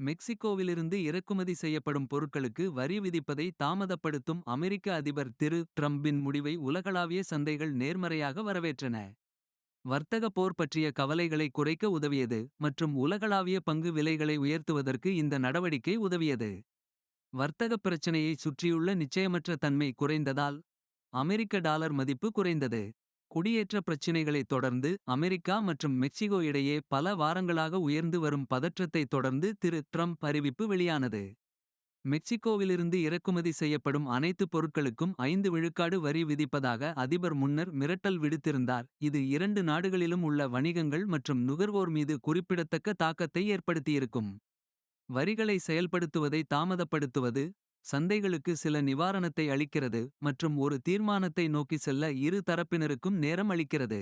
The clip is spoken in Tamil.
மெக்சிகோவிலிருந்து இறக்குமதி செய்யப்படும் பொருட்களுக்கு வரி விதிப்பதை தாமதப்படுத்தும் அமெரிக்க அதிபர் திரு. ட்ரம்பின் முடிவை உலகளாவிய சந்தைகள் நேர்மறையாக வரவேற்றன. வர்த்தக போர் பற்றிய கவலைகளை குறைக்க உதவியது. மற்றும் உலகளாவிய பங்கு விலைகளை உயர்த்துவதற்கு இந்த நடவடிக்கை உதவியது. வர்த்தகப் பிரச்சனையை சுற்றியுள்ள நிச்சயமற்ற தன்மை குறைந்ததால். அமெரிக்க டாலர் மதிப்பு குறைந்தது. குடியேற்ற பிரச்சினைகளை தொடர்ந்து அமெரிக்கா மற்றும் மெக்சிகோ இடையே. பல வாரங்களாக உயர்ந்து வரும் பதற்றத்தைத் தொடர்ந்து திரு. ட்ரம்ப் அறிவிப்பு வெளியானது. மெக்சிகோவிலிருந்து இறக்குமதி செய்யப்படும் அனைத்து பொருட்களுக்கும். ஐந்து விழுக்காடு வரி விதிப்பதாக அதிபர் முன்னர் மிரட்டல் விடுத்திருந்தார். இது இரண்டு நாடுகளிலும் உள்ள வணிகங்கள் மற்றும் நுகர்வோர் மீது குறிப்பிடத்தக்க தாக்கத்தை ஏற்படுத்தியிருக்கும். வரிகளை செயல்படுத்துவதை தாமதப்படுத்துவது. சந்தைகளுக்கு சில நிவாரணத்தை அளிக்கிறது மற்றும் ஒரு தீர்மானத்தை நோக்கி செல்ல இரு தரப்பினருக்கும் நேரம் அளிக்கிறது.